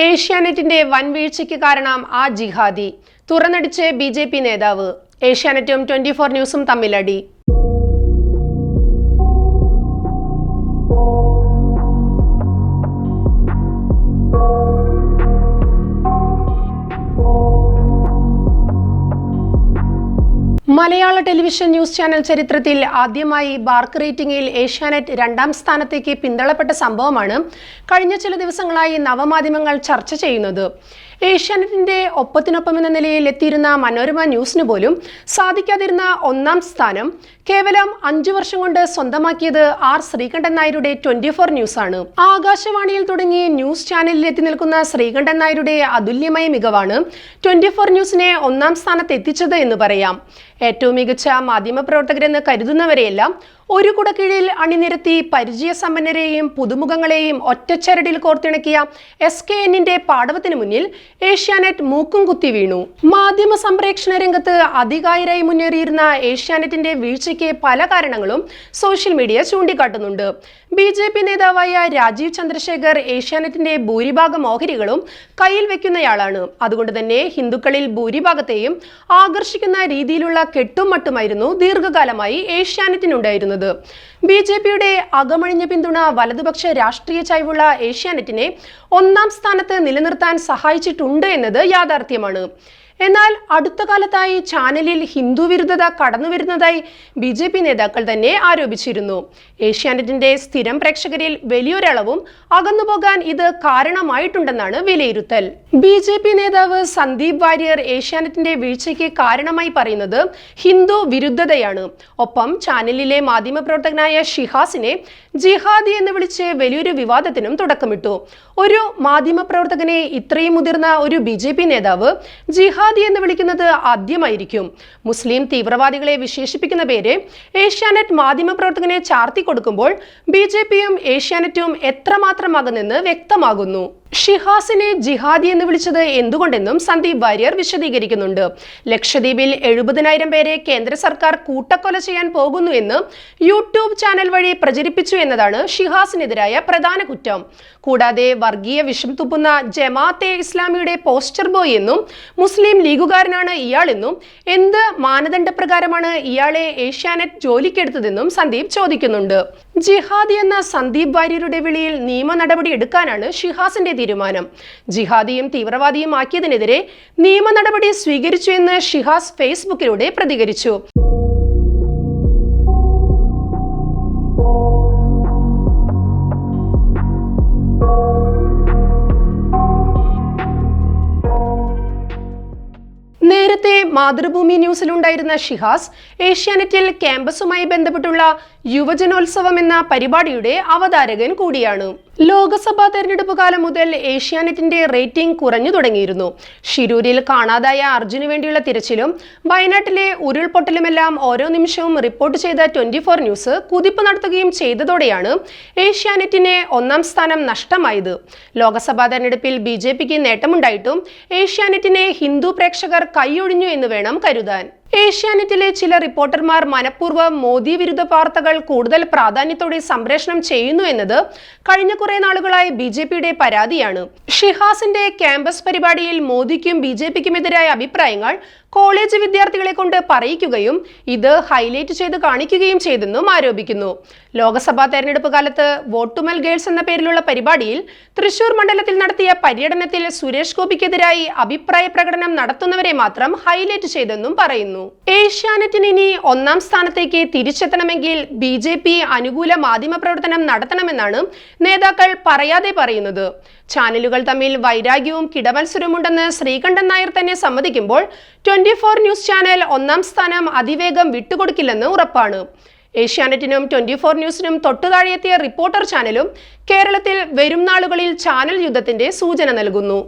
ഏഷ്യാനെറ്റിന്റെ വൻ വീഴ്ചയ്ക്ക് കാരണം ആ ജിഹാദി. തുറന്നടിച്ച് ബി നേതാവ്. ഏഷ്യാനെറ്റും ട്വന്റി ന്യൂസും തമ്മിലടി. മലയാള ടെലിവിഷൻ ന്യൂസ് ചാനൽ ചരിത്രത്തിൽ ആദ്യമായി ബാർക്ക് റേറ്റിംഗിൽ ഏഷ്യാനെറ്റ് രണ്ടാം സ്ഥാനത്തേക്ക് പിന്തള്ളപ്പെട്ട സംഭവമാണ് കഴിഞ്ഞ ചില ദിവസങ്ങളായി നവമാധ്യമങ്ങൾ ചർച്ച ചെയ്യുന്നത്. ഏഷ്യാനെറ്റിന്റെ ഒപ്പത്തിനൊപ്പം എന്ന നിലയിൽ എത്തിയിരുന്ന മനോരമ ന്യൂസിന് പോലും സാധിക്കാതിരുന്ന ഒന്നാം സ്ഥാനം കേവലം അഞ്ചു വർഷം കൊണ്ട് സ്വന്തമാക്കിയത് ആർ ശ്രീകണ്ഠൻ നായരുടെ ട്വന്റി ഫോർ ന്യൂസ് ആണ് ആകാശവാണിയിൽ തുടങ്ങി ന്യൂസ് ചാനലിൽ എത്തി നിൽക്കുന്ന ശ്രീകണ്ഠൻ നായരുടെ അതുല്യമായ മികവാണ് ട്വന്റി ഫോർ ന്യൂസിനെ ഒന്നാം സ്ഥാനത്ത് എത്തിച്ചത് എന്ന് പറയാം. ഏറ്റവും മികച്ച മാധ്യമപ്രവർത്തകരെന്ന് കരുതുന്നവരെയെല്ലാം ഒരു കുടക്കീഴിൽ അണിനിരത്തി പരിചയസമ്പന്നരെയും പുതുമുഖങ്ങളെയും ഒറ്റച്ചരടിൽ കോർത്തിണക്കിയ എസ് കെ എന്നിന്റെ പാടവത്തിന് മുന്നിൽ ഏഷ്യാനെറ്റ് മൂക്കും കുത്തി വീണു. മാധ്യമ സംപ്രേക്ഷണ രംഗത്ത് അധികായരായി മുന്നേറിയിരുന്ന ഏഷ്യാനെറ്റിന്റെ വീഴ്ചയ്ക്ക് പല കാരണങ്ങളും സോഷ്യൽ മീഡിയ ചൂണ്ടിക്കാട്ടുന്നുണ്ട്. ബി ജെ പി നേതാവായ രാജീവ് ചന്ദ്രശേഖർ ഏഷ്യാനെറ്റിന്റെ ഭൂരിഭാഗം ഓഹരികളും കയ്യിൽ വെക്കുന്നയാളാണ് അതുകൊണ്ട് തന്നെ ഹിന്ദുക്കളിൽ ഭൂരിഭാഗത്തെയും ആകർഷിക്കുന്ന രീതിയിലുള്ള കെട്ടും മട്ടുമായിരുന്നു ദീർഘകാലമായി ഏഷ്യാനെറ്റിനുണ്ടായിരുന്നത്. ബി ജെ പിയുടെ അകമഴിഞ്ഞ പിന്തുണ വലതുപക്ഷ രാഷ്ട്രീയ ചൈവുള്ള ഏഷ്യാനെറ്റിനെ ഒന്നാം സ്ഥാനത്ത് നിലനിർത്താൻ സഹായിച്ചിട്ടുണ്ട് എന്നത് യാഥാർത്ഥ്യമാണ്. എന്നാൽ അടുത്ത കാലത്തായി ചാനലിൽ ഹിന്ദു വിരുദ്ധത കടന്നുവരുന്നതായി ബി ജെ പി നേതാക്കൾ തന്നെ ആരോപിച്ചിരുന്നു. ഏഷ്യാനെറ്റിന്റെ സ്ഥിരം പ്രേക്ഷകരിൽ വലിയൊരളവും അകന്നുപോകാൻ ഇത് കാരണമായിട്ടുണ്ടെന്നാണ് വിലയിരുത്തൽ. ബി ജെ പി നേതാവ് സന്ദീപ് വാര്യർ ഏഷ്യാനെറ്റിന്റെ വീഴ്ചയ്ക്ക് കാരണമായി പറയുന്നത് ഹിന്ദു വിരുദ്ധതയാണ്. ഒപ്പം ചാനലിലെ മാധ്യമപ്രവർത്തകനായ ഷിഹാസിനെ ജിഹാദി എന്ന് വിളിച്ച് വലിയൊരു വിവാദത്തിനും തുടക്കമിട്ടു. ഒരു മാധ്യമപ്രവർത്തകനെ ഇത്രയും മുതിർന്ന ഒരു ബി ജെ പി നേതാവ് ജിഹാദി എന്ന് വിളിക്കുന്നത് ആദ്യമായിരിക്കും. മുസ്ലിം തീവ്രവാദികളെ വിശേഷിപ്പിക്കുന്ന പേര് ഏഷ്യാനെറ്റ് മാധ്യമപ്രവർത്തകനെ ചാർത്തി കൊടുക്കുമ്പോൾ ബി ജെ പിയും ഏഷ്യാനെറ്റും എത്രമാത്രം അകന്നെന്ന് വ്യക്തമാകുന്നു. ഷിഹാസിനെ ജിഹാദി എന്ന് വിളിച്ചത് എന്തുകൊണ്ടെന്നും സന്ദീപ് വാര്യർ വിശദീകരിക്കുന്നുണ്ട്. ലക്ഷദ്വീപിൽ എഴുപതിനായിരം പേരെ കേന്ദ്ര സർക്കാർ കൂട്ടക്കൊല ചെയ്യാൻ പോകുന്നു എന്ന് യൂട്യൂബ് ചാനൽ വഴി പ്രചരിപ്പിച്ചു എന്നതാണ് ഷിഹാസിനെതിരായ പ്രധാന കുറ്റം. കൂടാതെ വർഗീയ വിഷം തുപ്പുന്ന ജമാഅത്തെ ഇസ്ലാമിയുടെ പോസ്റ്റർ ബോയ് എന്നും മുസ്ലിം ലീഗുകാരനാണ് ഇയാളെന്നും എന്ത് മാനദണ്ഡപ്രകാരമാണ് ഇയാളെ ഏഷ്യാനെറ്റ് ജോലിക്കെടുത്തതെന്നും സന്ദീപ് ചോദിക്കുന്നുണ്ട്. ജിഹാദി എന്ന സന്ദീപ് വാര്യരുടെ വിളിയിൽ നിയമ നടപടി എടുക്കാനാണ് ഷിഹാസിന്റെ തീരുമാനം. ജിഹാദിയും തീവ്രവാദിയും ആക്കിയതിനെതിരെ നിയമ നടപടി സ്വീകരിച്ചു എന്ന് ഷിഹാസ് ഫേസ്ബുക്കിലൂടെ പ്രതികരിച്ചു. നേരത്തെ മാതൃഭൂമി ന്യൂസിലുണ്ടായിരുന്ന ഷിഹാസ് ഏഷ്യാനെറ്റിൽ ക്യാമ്പസുമായി ബന്ധപ്പെട്ടുള്ള യുവജനോത്സവം എന്ന പരിപാടിയുടെ അവതാരകൻ കൂടിയാണ്. ലോക്സഭാ തെരഞ്ഞെടുപ്പ് കാലം മുതൽ ഏഷ്യാനെറ്റിന്റെ റേറ്റിംഗ് കുറഞ്ഞു തുടങ്ങിയിരുന്നു. ഷിരൂരിൽ കാണാതായ അർജുന് വേണ്ടിയുള്ള തിരച്ചിലും വയനാട്ടിലെ ഉരുൾപൊട്ടലുമെല്ലാം ഓരോ നിമിഷവും റിപ്പോർട്ട് ചെയ്ത ട്വന്റി ഫോർ ന്യൂസ് കുതിപ്പ് നടത്തുകയും ചെയ്തതോടെയാണ് ഏഷ്യാനെറ്റിന് ഒന്നാം സ്ഥാനം നഷ്ടമായത്. ലോക്സഭാ തെരഞ്ഞെടുപ്പിൽ ബി ജെ പിക്ക് നേട്ടമുണ്ടായിട്ടും ഏഷ്യാനെറ്റിനെ ഹിന്ദു പ്രേക്ഷകർ കൈയൊഴിഞ്ഞു എന്ന് വേണം കരുതാൻ. ഏഷ്യാനെറ്റിലെ ചില റിപ്പോർട്ടർമാർ മനഃപൂർവം മോദി വിരുദ്ധ വാർത്തകൾ കൂടുതൽ പ്രാധാന്യത്തോടെ സംപ്രേഷണം ചെയ്യുന്നു എന്നത് കഴിഞ്ഞ കുറെ നാളുകളായി ബി ജെ പിയുടെ പരാതിയാണ്. ഷിഹാസിന്റെ ക്യാമ്പസ് പരിപാടിയിൽ മോദിക്കും ബി ജെ പിക്കുമെതിരായ അഭിപ്രായങ്ങൾ കോളേജ് വിദ്യാർത്ഥികളെ കൊണ്ട് പറയിക്കുകയും ഇത് ഹൈലൈറ്റ് ചെയ്ത് കാണിക്കുകയും ചെയ്തെന്നും ആരോപിക്കുന്നു. ലോക്സഭാ തെരഞ്ഞെടുപ്പ് കാലത്ത് വോട്ടുമൽ ഗേൾസ് എന്ന പേരിലുള്ള പരിപാടിയിൽ തൃശൂർ മണ്ഡലത്തിൽ നടത്തിയ പര്യടനത്തിൽ സുരേഷ് ഗോപിക്കെതിരായി അഭിപ്രായ പ്രകടനം നടത്തുന്നവരെ മാത്രം ഹൈലൈറ്റ് ചെയ്തെന്നും പറയുന്നു. ഏഷ്യാനെറ്റിന് ഇനി ഒന്നാം സ്ഥാനത്തേക്ക് തിരിച്ചെത്തണമെങ്കിൽ ബി ജെ പി അനുകൂല മാധ്യമ പ്രവർത്തനം നടത്തണമെന്നാണ് നേതാക്കൾ പറയാതെ പറയുന്നത്. ചാനലുകൾ തമ്മിൽ വൈരാഗ്യവും കിടമത്സരവുമുണ്ടെന്ന് ശ്രീകണ്ഠൻ നായർ തന്നെ സമ്മതിക്കുമ്പോൾ ട്വന്റി ഫോർ ന്യൂസ് ചാനൽ ഒന്നാം സ്ഥാനം അതിവേഗം വിട്ടുകൊടുക്കില്ലെന്ന് ഉറപ്പാണ്. ഏഷ്യാനെറ്റിനും ട്വന്റി ഫോർ ന്യൂസിനും തൊട്ടുതാഴെത്തിയ റിപ്പോർട്ടർ ചാനലും കേരളത്തിൽ വരും നാളുകളിൽ ചാനൽ യുദ്ധത്തിന്റെ സൂചന നൽകുന്നു.